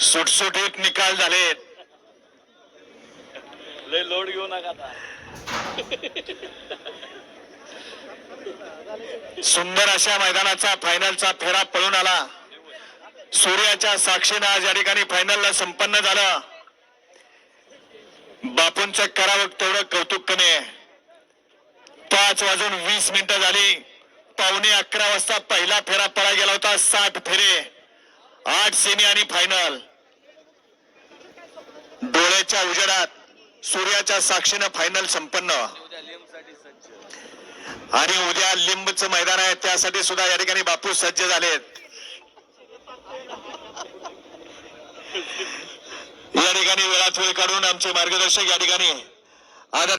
सुटसुटीत निकाल झालेत. लय लोड घेऊ नका सुंदर अशा मैदानाचा फायनलचा फेरा पळून आला. सूर्याच्या साक्षीनं आज या ठिकाणी फायनलला संपन्न झालं. बापूंचं करावं तेवढं कौतुक कमी आहे. पाच वाजून वीस मिनिटं झाली. पावणे अकरा वाजता पहिला फेरा पळा गेला होता साठ फेरे. आठ सेमी आणि फायनल डोळ्याच्या उजेडात सूर्याच्या साक्षीनं फायनल संपन्न. आणि उद्या लिंबचं मैदान आहे त्यासाठी सुद्धा या ठिकाणी बापू सज्ज झालेत. या ठिकाणी वेळात वेळ काढून आमचे मार्गदर्शक या ठिकाणी आदर